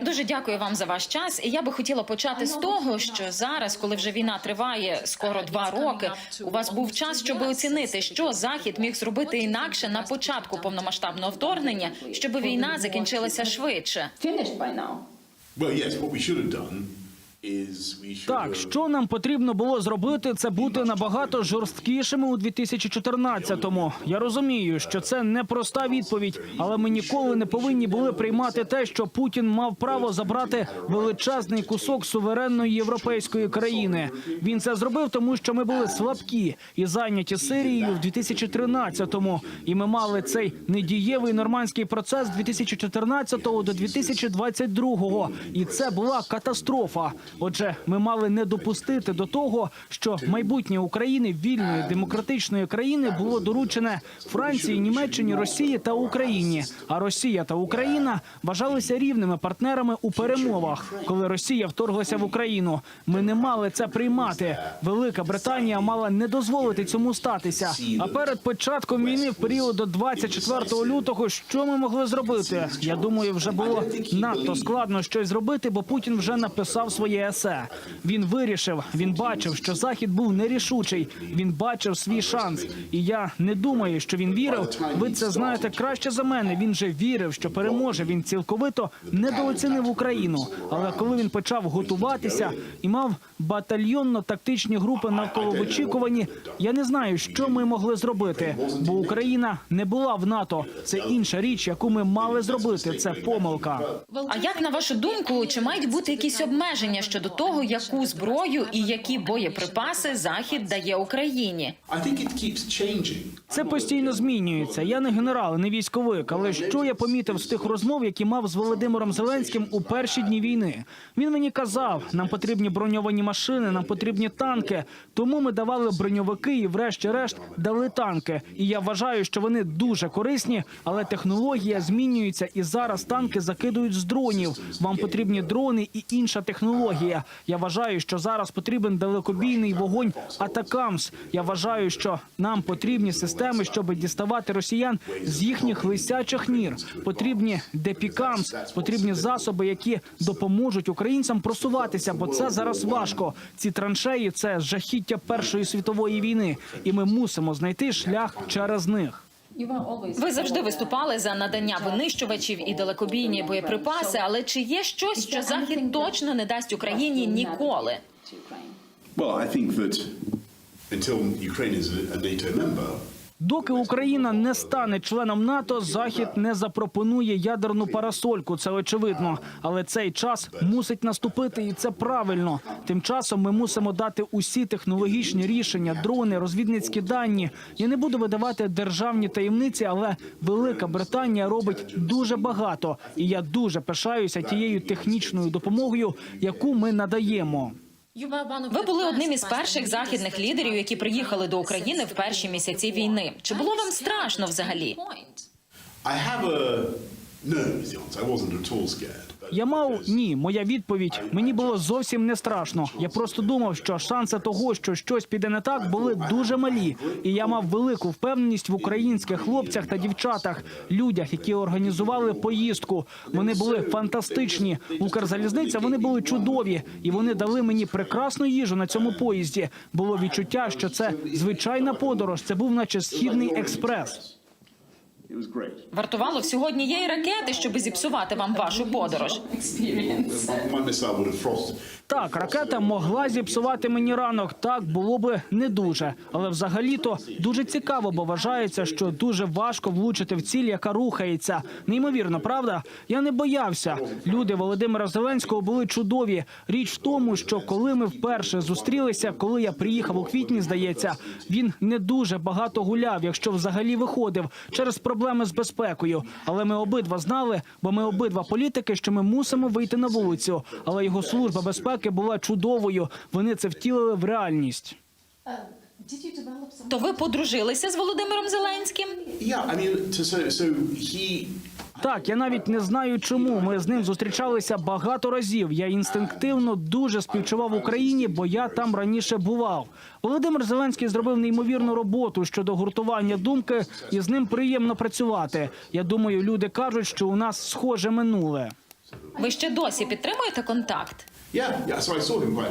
Дуже дякую вам за ваш час. І я би хотіла почати з того, що зараз, коли вже війна триває скоро два роки, у вас був час, щоб оцінити, що захід міг зробити інакше на початку повномасштабного вторгнення, щоб війна закінчилася швидше. Так, що нам потрібно було зробити, це бути набагато жорсткішими у 2014-му. Я розумію, що це непроста відповідь, але ми ніколи не повинні були приймати те, що Путін мав право забрати величезний кусок суверенної європейської країни. Він це зробив, тому що ми були слабкі і зайняті Сирією в 2013-му. І ми мали цей недієвий нормандський процес з 2014 до 2022. І це була катастрофа. Отже, ми мали не допустити до того, що майбутнє України вільної демократичної країни було доручене Франції, Німеччині, Росії та Україні. А Росія та Україна вважалися рівними партнерами у перемовах, коли Росія вторглася в Україну. Ми не мали це приймати. Велика Британія мала не дозволити цьому статися. А перед початком війни, в період до 24 лютого, що ми могли зробити? Я думаю, вже було надто складно щось зробити, бо Путін вже написав своє есе. Він вирішив, він бачив, що захід був нерішучий. Він бачив свій шанс. І я не думаю, що він вірив. Ви це знаєте краще за мене. Він же вірив, що переможе. Він цілковито недооцінив Україну. Але коли він почав готуватися і мав батальйонно-тактичні групи навколо очікуванні, я не знаю, що ми могли зробити, бо Україна не була в НАТО. Це інша річ, яку ми мали зробити. Це помилка. А як на вашу думку, чи мають бути якісь обмеження щодо того, яку зброю і які боєприпаси захід дає Україні? Це постійно змінюється. Я не генерал, не військовик. Але що я помітив з тих розмов, які мав з Володимиром Зеленським у перші дні війни? Він мені казав: нам потрібні броньовані машини, нам потрібні танки. Тому ми давали броньовики і, врешті-решт, дали танки. І я вважаю, що вони дуже корисні, але технологія змінюється, і зараз танки закидують з дронів. Вам потрібні дрони і інша технологія. Я вважаю, що зараз потрібен далекобійний вогонь Атакамс. Я вважаю, що нам потрібні системи, щоб діставати росіян з їхніх лисячих нір. Потрібні депікамс, потрібні засоби, які допоможуть українцям просуватися, бо це зараз важко. Ці траншеї це жахіття Першої світової війни, і ми мусимо знайти шлях через них. Ви завжди виступали за надання винищувачів і далекобійні боєприпаси, але чи є щось, що захід точно не дасть Україні ніколи? Well, I think that until Ukraine is a NATO member, Доки Україна не стане членом НАТО, Захід не запропонує ядерну парасольку. Це очевидно. Але цей час мусить наступити, і це правильно. Тим часом ми мусимо дати усі технологічні рішення, дрони, розвідницькі дані. Я не буду видавати державні таємниці, але Велика Британія робить дуже багато, і я дуже пишаюся тією технічною допомогою, яку ми надаємо. Ви були одним із перших західних лідерів, які приїхали до України в перші місяці війни. Чи було вам страшно взагалі? I have a no. I wasn't at all scared. Я мав ні. Моя відповідь мені було зовсім не страшно. Я просто думав, що шанси того, що щось піде не так, були дуже малі. І я мав велику впевненість в українських хлопцях та дівчатах, людях, які організували поїздку. Вони були фантастичні. Укрзалізниця вони були чудові, і вони дали мені прекрасну їжу на цьому поїзді. Було відчуття, що це звичайна подорож. Це був, наче східний експрес. Вартувало всього однієї ракети, щоб зіпсувати вам вашу подорож. Так, ракета могла зіпсувати мені ранок. Так було би не дуже, але взагалі-то дуже цікаво, бо вважається, що дуже важко влучити в ціль, яка рухається. Неймовірно, правда? Я не боявся. Люди Володимира Зеленського були чудові. Річ в тому, що коли ми вперше зустрілися, коли я приїхав у квітні, здається, він не дуже багато гуляв, якщо взагалі виходив через проблеми з безпекою. Але ми обидва знали, бо ми обидва політики, що ми мусимо вийти на вулицю. Але його служба безпеки була чудовою. Вони це втілили в реальність. То ви подружилися з Володимиром Зеленським? Так, я навіть не знаю, чому ми з ним зустрічалися багато разів. Я інстинктивно дуже співчував Україні, бо я там раніше бував. Володимир Зеленський зробив неймовірну роботу щодо гуртування думки, і з ним приємно працювати. Я думаю, люди кажуть, що у нас схоже минуле. Ви ще досі підтримуєте контакт? Uh,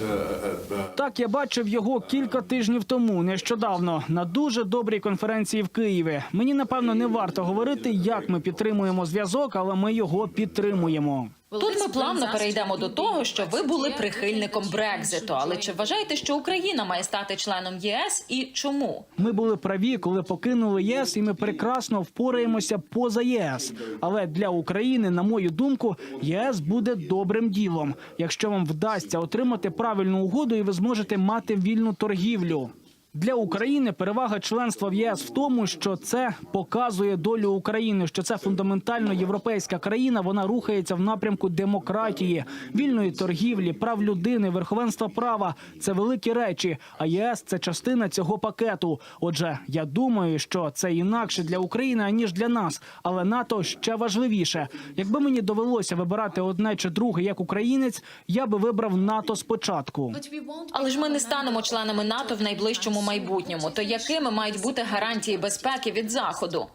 uh, uh, Так, я бачив його кілька тижнів тому, нещодавно, на дуже добрій конференції в Києві. Мені напевно не варто говорити, як ми підтримуємо зв'язок, але ми його підтримуємо. Тут ми плавно перейдемо до того, що ви були прихильником Брекзиту. Але чи вважаєте, що Україна має стати членом ЄС і чому? Ми були праві, коли покинули ЄС, і ми прекрасно впораємося поза єС. Але для України, на мою думку, ЄС буде добрим ділом, якщо вам вдасться отримати правильну угоду, і ви зможете мати вільну торгівлю. Для України перевага членства в ЄС в тому, що це показує долю України, що це фундаментально європейська країна. Вона рухається в напрямку демократії, вільної торгівлі, прав людини, верховенства права. Це великі речі. А ЄС це частина цього пакету. Отже, я думаю, що це інакше для України аніж для нас. Але НАТО ще важливіше. Якби мені довелося вибирати одне чи друге як українець, я би вибрав НАТО спочатку. Але ж ми не станемо членами НАТО в найближчому майбутньому. То якими мають бути гарантії безпеки від заходу?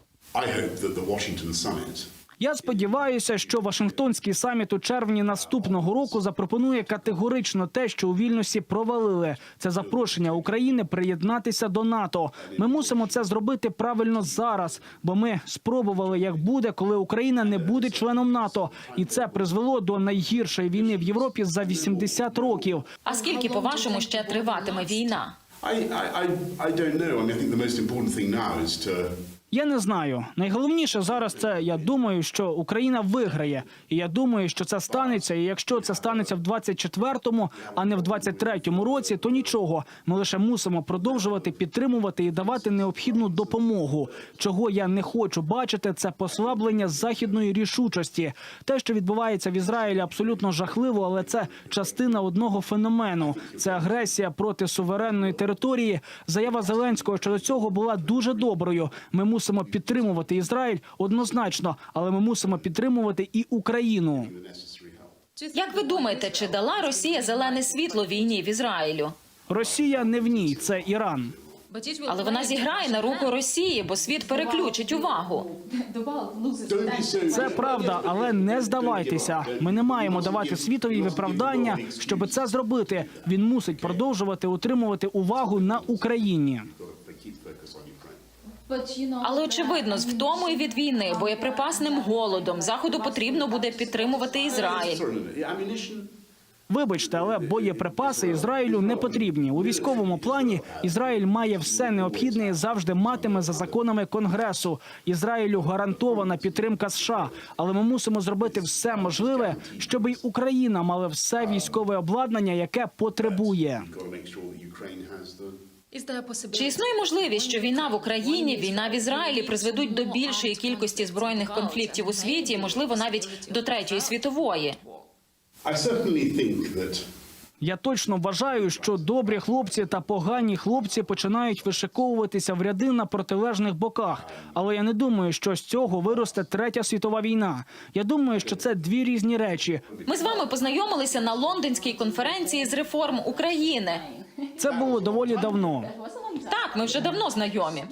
Я сподіваюся, що Вашингтонський саміт у червні наступного року запропонує категорично те, що у вільності провалили. Це запрошення України приєднатися до НАТО. Ми мусимо це зробити правильно зараз, бо ми спробували, як буде, коли Україна не буде членом НАТО, і це призвело до найгіршої війни в Європі за 80 років. А скільки, по-вашому, ще триватиме війна? I, I, I, don't know. I mean, I think the most important thing now is to Я не знаю. Найголовніше зараз це я думаю, що Україна виграє, і я думаю, що це станеться. І якщо це станеться в 24-му, а не в 23-му році, то нічого. Ми лише мусимо продовжувати підтримувати і давати необхідну допомогу. Чого я не хочу бачити, це послаблення західної рішучості. Те, що відбувається в Ізраїлі, абсолютно жахливо, але це частина одного феномену. Це агресія проти суверенної території. Заява Зеленського щодо цього була дуже доброю. Ми мусимо підтримувати Ізраїль однозначно, але ми мусимо підтримувати і Україну. Як ви думаєте, чи дала Росія зелене світло війні в Ізраїлю? Росія не в ній, це Іран. Але вона зіграє на руку Росії, бо світ переключить увагу. Це правда, але не здавайтеся. Ми не маємо давати світові виправдання, щоб це зробити. Він мусить продовжувати утримувати увагу на Україні. Але очевидно, з втомою від війни, боєприпасним голодом, заходу потрібно буде підтримувати Ізраїль. Вибачте, але боєприпаси Ізраїлю не потрібні. У військовому плані Ізраїль має все необхідне і завжди матиме за законами Конгресу. Ізраїлю гарантована підтримка США, але ми мусимо зробити все можливе, щоб і Україна мала все військове обладнання, яке потребує. Чи існує можливість, що війна в Україні, війна в Ізраїлі призведуть до більшої кількості збройних конфліктів у світі, можливо, навіть до третьої світової? Я точно вважаю, що добрі хлопці та погані хлопці починають вишиковуватися в ряди на протилежних боках. Але я не думаю, що з цього виросте третя світова війна. Я думаю, що це дві різні речі. Ми з вами познайомилися на лондонській конференції з реформ України. Це було доволі давно. Так, ми вже давно знайомі.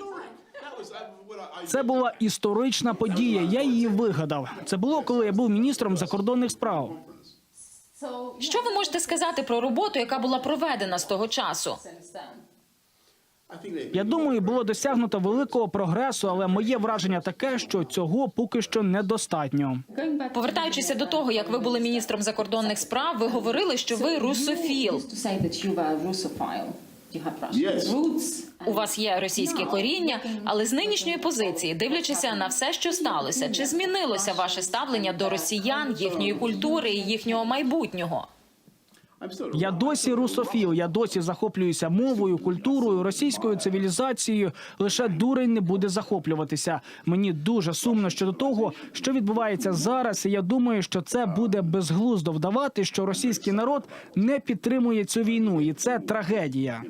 Це була історична подія. Я її вигадав. Це було коли я був міністром закордонних справ. Що ви можете сказати про роботу, яка була проведена з того часу? since then. I think they. Я думаю, було досягнуто великого прогресу, але моє враження таке, що цього поки що недостатньо. Повертаючися до того, як ви були міністром закордонних справ, ви говорили, що ви русофіл. У вас є російське коріння, але з нинішньої позиції, дивлячися на все, що сталося, чи змінилося ваше ставлення до росіян, їхньої культури і їхнього майбутнього? Я досі русофіл, я досі захоплююся мовою, культурою, російською цивілізацією. Лише дурень не буде захоплюватися. Мені дуже сумно щодо того, що відбувається зараз. І я думаю, що це буде безглуздо вдавати, що російський народ не підтримує цю війну, і це трагедія.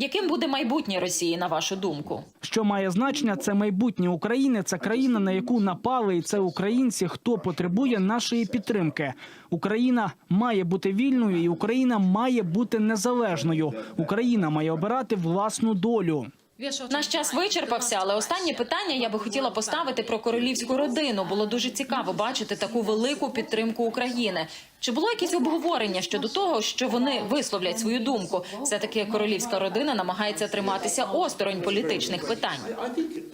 Яким буде майбутнє Росії, на вашу думку? Що має значення, це майбутнє України. Це країна, на яку напали, і це українці, хто потребує нашої підтримки. Україна має бути вільною, і Україна має бути незалежною. Україна має обирати власну долю. Наш час вичерпався, але останнє питання я би хотіла поставити про королівську родину. Було дуже цікаво бачити таку велику підтримку України. Чи було якесь обговорення щодо того, що вони висловлять свою думку? Все таки королівська родина намагається триматися осторонь політичних питань.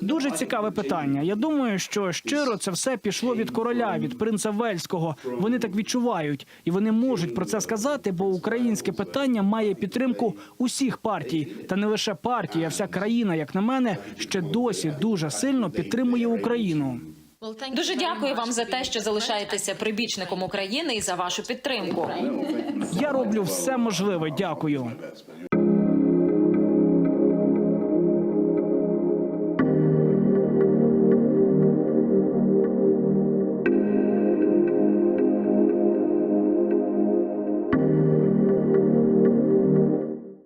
Дуже цікаве питання. Я думаю, що щиро це все пішло від короля, від принца Вельського. Вони так відчувають, і вони можуть про це сказати, бо українське питання має підтримку усіх партій, та не лише партії, а вся країна, як на мене, ще досі дуже сильно підтримує Україну. Дуже дякую вам за те, що залишаєтеся прибічником України і за вашу підтримку. Я роблю все можливе. Дякую.